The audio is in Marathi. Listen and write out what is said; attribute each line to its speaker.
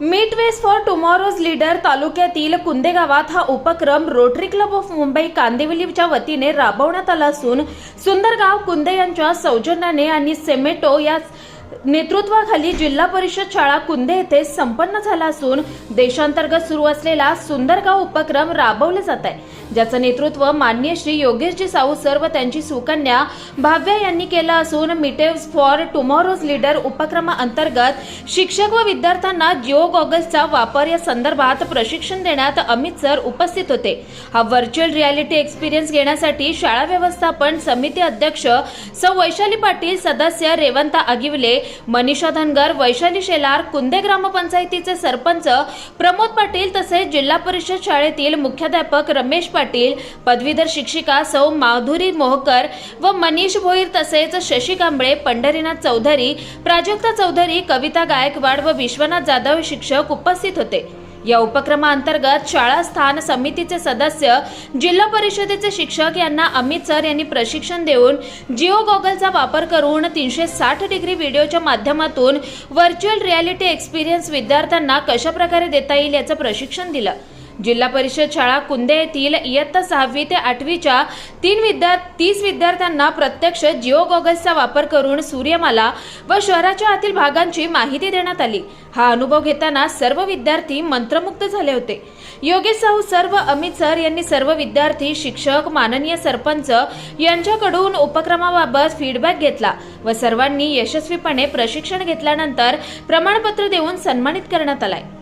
Speaker 1: Meet west for tomorrow's leader तालुक्यातील कुंदे गावात हा उपक्रम रोटरी क्लब ऑफ मुंबई कांदिवलीच्या वतीने राबवण्यात आला असून सुंदरगाव कुंदे यांच्या सौजन्याने आणि सेमेटो या नेतृत्वाखाली जिल्हा परिषद शाळा कुंदे येथे संपन्न झाला असून देशांतर्गत सुरू असलेला सुंदरगाव उपक्रम राबवले जात आहे. ज्याचं नेतृत्व माननीय श्री योगेशजी साऊ सर व त्यांची सुकन्या भाव्या यांनी केलं असून मिटेव्स फॉर टुमॉरोज लीडर उपक्रमाअंतर्गत शिक्षक व विद्यार्थ्यांना जिओ गॉगल्सचा वापर या संदर्भात प्रशिक्षण देण्यात अमित सर उपस्थित होते. हा व्हर्च्युअल रियालिटी एक्सपिरियन्स घेण्यासाठी शाळा व्यवस्थापन समिती अध्यक्ष सौ वैशाली पाटील सदस्य रेवंता आगिवले मनीषा धनगर वैशाली शेलार कुंदे ग्रामपंचायतीचे सरपंच प्रमोद पाटील तसेच जिल्हा परिषद शाळेतील मुख्याध्यापक रमेश पाटील पदवीधर शिक्षिका सौ माधुरी मोहकर व मनीष भोईर तसेच शशी कांबळे पंढरीनाथ चौधरी प्राजक्ता चौधरी कविता गायकवाड व विश्वनाथ जाधव शिक्षक उपस्थित होते. या उपक्रमाअंतर्गत शाळा स्थान समितीचे सदस्य जिल्हा परिषदेचे शिक्षक यांना अमित सर यांनी प्रशिक्षण देऊन जिओ गॉगलचा वापर करून तीनशे साठ डिग्री व्हिडिओच्या माध्यमातून व्हर्च्युअल रियालिटी एक्सपिरियन्स विद्यार्थ्यांना कशाप्रकारे देता येईल याचं प्रशिक्षण दिलं. जिल्हा परिषद शाळा कुंदे येथील इयत्ता सहावी ते आठवीच्या तीन विद्यार्थी तीस विद्यार्थ्यांना प्रत्यक्ष जिओ गॉगल्सचा वापर करून सूर्यमाला व शहराच्या आतील भागांची माहिती देण्यात आली. हा अनुभव घेताना सर्व विद्यार्थी मंत्रमुग्ध झाले होते. योगेश साहू सर्व अमित सर यांनी सर्व विद्यार्थी शिक्षक माननीय सरपंच यांच्याकडून उपक्रमाबाबत फीडबॅक घेतला व सर्वांनी यशस्वीपणे प्रशिक्षण घेतल्यानंतर प्रमाणपत्र देऊन सन्मानित करण्यात आलाय.